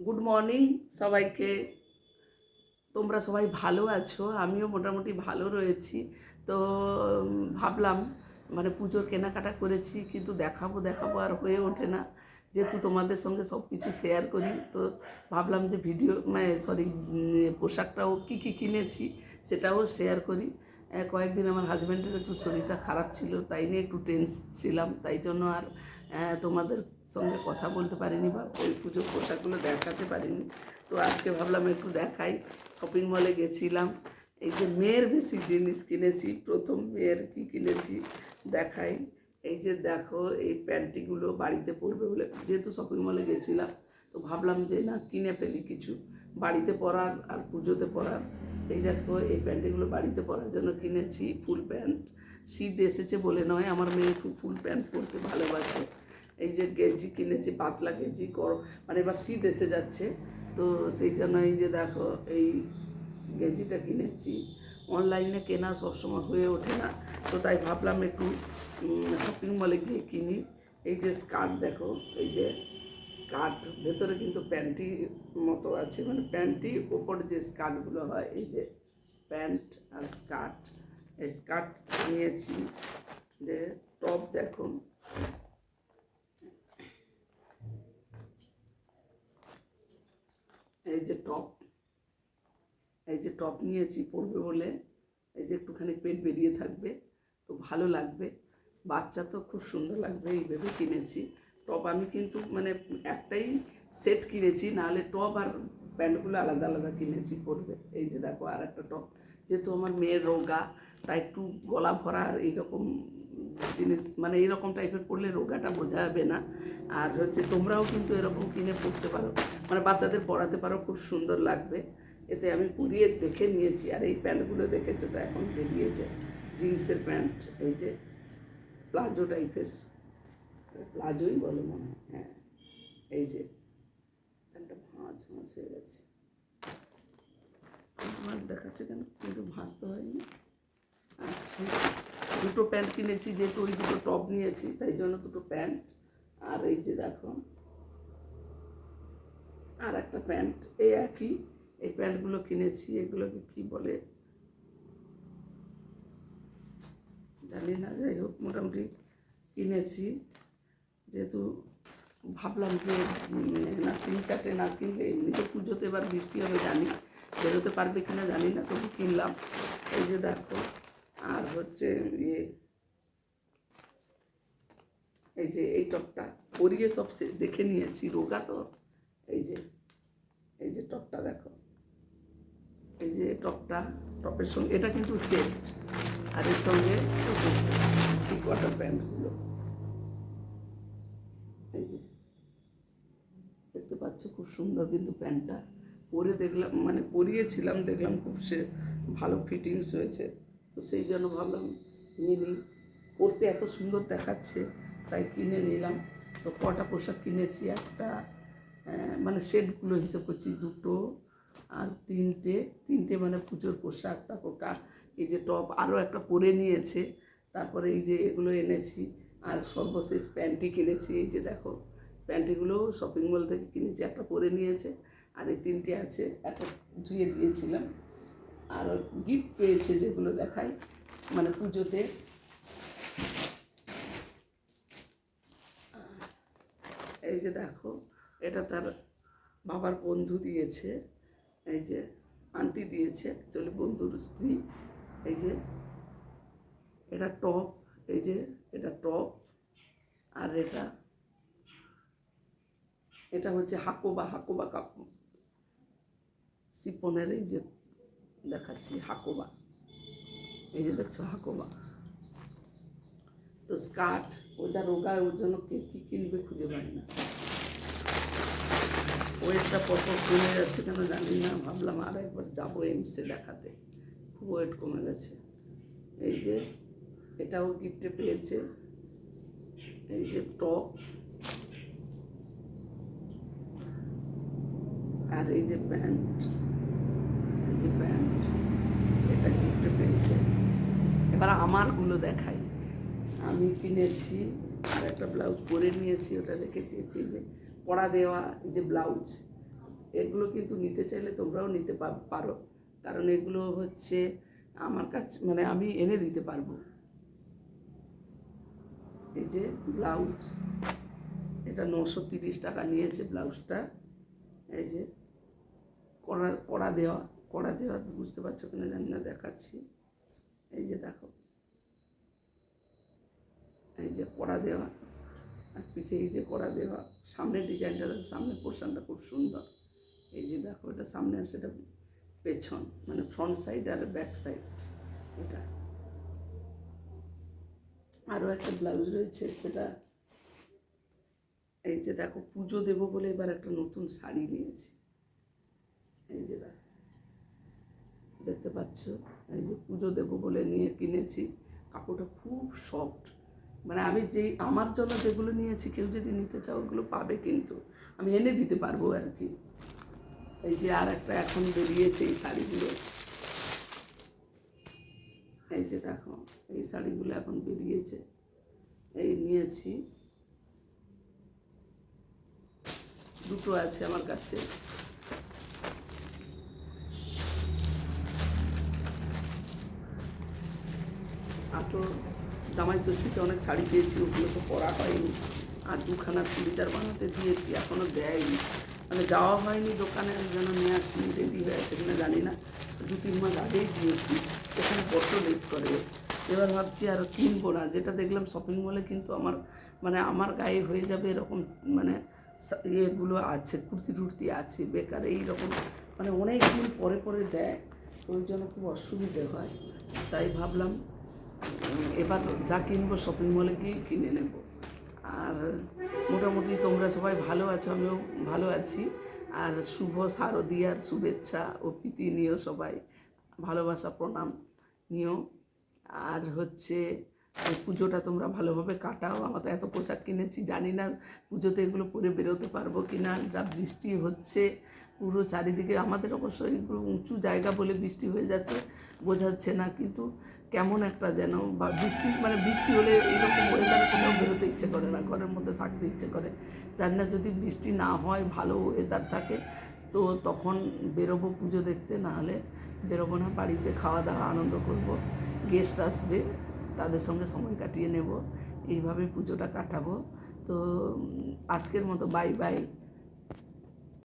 Good morning সবাইকে। তোমরা সবাই ভালো আছো? আমিও মোটামুটি ভালো রয়েছি। তো ভাবলাম মানে পুজোর কেনাকাটা করেছি, কিন্তু দেখাবো দেখাবো আর হয়ে ওঠে না। যেহেতু তোমাদের সঙ্গে সব কিছু শেয়ার করি, তো ভাবলাম যে ভিডিও মানে সরি পোশাকটাও কী কী কিনেছি সেটাও শেয়ার করি। কয়েকদিন আমার হাজব্যান্ডের একটু শরীরটা খারাপ ছিল, তাই নিয়ে একটু টেন্স ছিলাম, তাই জন্য আর তোমাদের সঙ্গে কথা বলতে পারিনি বা ওই পুজোর পোশাকগুলো দেখাতে পারিনি। তো আজকে ভাবলাম একটু দেখাই। শপিং মলে গেছিলাম। এই যে মেয়ের বেশি জিনিস কিনেছি, প্রথম মেয়ের কি কিনেছি দেখাই। এই যে দেখো, এই প্যান্টিগুলো বাড়িতে পরবে বলে যেহেতু শপিং মলে গেছিলাম, তো ভাবলাম যে না, কিনে ফেলি কিছু। বাড়িতে পরার আর পুজোতে পরার। এই দেখো, এই প্যান্টিগুলো বাড়িতে পরার জন্য কিনেছি, ফুল প্যান্ট। শীত এসেছে বলে নয়, আমার মেয়ে খুব ফুল প্যান্ট পরতে ভালোবাসে। এই যে গেঞ্জি কিনেছি, পাতলা গেঞ্জি কর মানে এবার শীত এসে যাচ্ছে। তো সেই জন্য এই যে দেখো, এই গেঞ্জিটা কিনেছি। অনলাইনে কেনা সবসময় হয়ে ওঠে না। তো তাই ভাবলাম একটু শপিং মলে গিয়ে কিনি। এই যে স্কার্ট দেখো, এই যে স্কার্ট ভেতরে কিন্তু প্যান্টি মতো আছে। মানে প্যান্টি ওপর যে স্কার্টগুলো হয়, এই যে প্যান্ট আর স্কার্ট এই স্কার্ট নিয়েছি। যে টপ দেখো। এই যে টপ এই যে টপ নিয়েছি পরবে বলে, এই যে একটুখানি পেট বেরিয়ে থাকবে, তো ভালো লাগবে। বাচ্চা তো খুব সুন্দর লাগবে, এই ভেবে কিনেছি। টপ আমি কিন্তু মানে একটাই সেট কিনেছি, নাহলে টপ আর প্যান্টগুলো আলাদা আলাদা কিনেছি পরবে এই যে দেখো আর একটা টপ যেহেতু আমার মেয়ের রোগা, তাই একটু গলা ভরা আর এইরকম জিনিস মানে এইরকম টাইপের পরলে রোগাটা বোঝা যাবে না। আর হচ্ছে তোমরাও কিন্তু এরকম কিনে পরতে পারো। মানে বাচ্চাদের পরাতে পারো, খুব সুন্দর লাগবে। এতে আমি পরিয়ে দেখে নিয়েছি। আর এই প্যান্টগুলো দেখেছ তো, এখন বেরিয়েছে। জিন্সের প্যান্ট, এই যে প্লাজো টাইপের প্লাজোই বলে মনে হয় হ্যাঁ। এই যে প্যান্টটা ভাঁজ ভাঁজ হয়ে গেছে। ভাঁজ দেখাচ্ছে কেন? কিন্তু ভাঁজ তো হয়নি। আচ্ছা। দুটো প্যান্ট কিনেছি, যেহেতু ওই দুটো টপ নিয়েছি, তাই জন্য দুটো প্যান্ট আর এই যে দেখো, আর একটা প্যান্ট এই একই। এই প্যান্টগুলো কিনেছি, এগুলোকে কি বলে? জানি না, যাই হোক, মোটামুটি কিনেছি। যেহেতু ভাবলাম যে না, তিন চারটে না কিনলে এমনিতে পুজোতে এবার বৃষ্টি হবে, জানি। বেরোতে পারবে কিনা জানি না, তবু কিনলাম। এই যে দেখো আর হচ্ছে ইয়ে এই যে এই টপটা। পরিয়ে সব দেখে নিয়েছি, রোগা তো। এই যে এই যে টপটা দেখো। এই যে টপটা, টপের সঙ্গে, এটা কিন্তু সেট। আর এর সঙ্গে কোয়ার্টার প্যান্টগুলো এই যে, দেখতে পাচ্ছ খুব সুন্দর কিন্তু প্যান্টটা। পরে দেখলাম মানে পরিয়েছিলাম, দেখলাম খুব সে ভালো ফিটিংস হয়েছে। তো সেই জন্য ভাবলাম নিয়ে নিই। পরতে এত সুন্দর দেখাচ্ছে, তাই কিনে নিলাম। তো কটা পোশাক কিনেছি, একটা মানে সেটগুলো হিসেব করছি, দুটো আর তিনটে। তিনটে মানে পুজোর পোশাক, তারপর এই যে টপ আরও একটা পরে নিয়েছে, তারপরে এই যে এগুলো এনেছি। আর সর্বশেষ প্যান্টি কিনেছি, এই যে দেখো, প্যান্টিগুলো শপিং মল থেকে কিনেছি, একটা পরে নিয়েছে। আর এই তিনটে আছে, একটা ধুয়ে দিয়েছিলাম। আর গিফট পেয়েছে যেগুলো দেখাই মানে পুজোতে। এই যে দেখো, এটা তার বাবার বন্ধু দিয়েছে, এই যে আন্টি দিয়েছে অ্যাকচুয়ালি বন্ধুর স্ত্রী। এই যে এটা টপ, এই যে এটা টপ, আর এটা এটা হচ্ছে হাকোবা হাকোবা কাপ সিপনের এই যে দেখাচ্ছি, হাকোবা। এই যে দেখছ, হাকোবা। তো স্কার্ট, ও যা রোগায় ওর জন্য কে কী কিনবে খুঁজে পায় না। ওয়েটটা পরপর কমে যাচ্ছে কেন জানি না, ভাবলাম আর একবার যাব এমসে দেখাতে। খুব ওয়েট কমে গেছে। এই যে, এটাও গিফটে পেয়েছে। এই যে টপ। আর এই যে প্যান্ট। যে প্যান্ট এটা গিফটে পেয়েছে? এবার আমারগুলো দেখাই। আমি কিনেছি, আর একটা ব্লাউজ পরে নিয়েছি, ওটা রেখে দিয়েছি যে পড়া দেওয়া, এই যে ব্লাউজ। এগুলো কিন্তু নিতে চাইলে তোমরাও নিতে পারো। কারণ এগুলো হচ্ছে আমার কাছে মানে আমি এনে দিতে পারব। এই যে ব্লাউজ, এটা নশো তিরিশ টাকা নিয়েছে ব্লাউজটা। এই যে কড়া কড়া দেওয়া। কড়া দেওয়া, বুঝতে পারছ কিনা, জানি না, দেখাচ্ছি। এই যে দেখো। এই যে কড়া দেওয়া আর পিঠে, এই যে কড়া দেওয়া। সামনের ডিজাইনটা দেখো, সামনের পোর্শনটা খুব সুন্দর। এই যে দেখো, এটা সামনে আর সেটা পেছন মানে ফ্রন্ট সাইড আর ব্যাক সাইড এটা। আরও একটা ব্লাউজ রয়েছে, সেটা এই যে দেখো, পুজো দেবো বলে এবার একটা নতুন শাড়ি নিয়েছি। এই যে দেখো। দেখতে পাচ্ছ? এই যে পুজো দেবো বলে নিয়ে কিনেছি। কাপড়টা খুব সফট মানে আমি যেই আমার জন্য যেগুলো নিয়েছি, কেউ যদি নিতে চাও ওগুলো পাবে কিন্তু। আমি এনে দিতে পারব আর কি। এই যে আর একটা এখন বেরিয়েছে এই শাড়িগুলো। এই যে দেখো, এই শাড়িগুলো এখন বেরিয়েছে। এই নিয়েছি। দুটো আছে আমার কাছে। আর তো জামাই ষষ্ঠীতে অনেক শাড়ি পেয়েছি, ওগুলো তো পরা হয়নি। আর দুখানা চুড়িদার বানাতে দিয়েছি এখনও দেয়নি। মানে যাওয়া হয়নি দোকানে যেন নিয়ে আসি রেডি হয়ে আছে কিনা জানি না। দু তিন মাস আগেই দিয়েছি, এখানে বড্ড লেট করে। এবার ভাবছি আর কিনবো না, যেটা দেখলাম শপিং মলে কিন্তু আমার মানে আমার গায়ে হয়ে যাবে এরকম মানে ইয়েগুলো আছে, কুর্তি টুর্তি আছে, বেকার এইরকম। মানে অনেক দিন পরে পরে দেয়, ওই জন্য খুব অসুবিধে হয়। তাই ভাবলাম এবার যা কিনবো শপিং মলে গিয়ে কিনে নেব। আর মোটামুটি তোমরা সবাই ভালো আছো, আমিও ভালো আছি। আর শুভ শারদীয়ার শুভেচ্ছা ও প্রীতি নিও সবাই ভালোবাসা, প্রণাম নিও। আর হচ্ছে পুজোটা তোমরা ভালোভাবে কাটাও। আমার তো এত পোশাক কিনেছি, জানি না পুজোতে এগুলো পরে বেরোতে পারব কি না যা বৃষ্টি হচ্ছে, পুরো চারিদিকে আমাদের অবশ্য এগুলো উঁচু জায়গা বলে বৃষ্টি হয়ে যাচ্ছে, বোঝাচ্ছে না। কিন্তু কেমন একটা যেন, বা বৃষ্টি মানে বৃষ্টি হলে এইরকম ওয়েদারে কোথাও বেরোতে ইচ্ছে করে না, ঘরের মধ্যে থাকতে ইচ্ছে করে। জানি না যদি বৃষ্টি না হয়, ভালো ওয়েদার থাকে, তো তখন বেরোবো পুজো দেখতে না হলে বেরোবো না, বাড়িতে খাওয়া দাওয়া আনন্দ করব গেস্ট আসবে, তাদের সঙ্গে সময় কাটিয়ে নেব, এইভাবে পুজোটা কাটাবো। তো আজকের মতো বাই বাই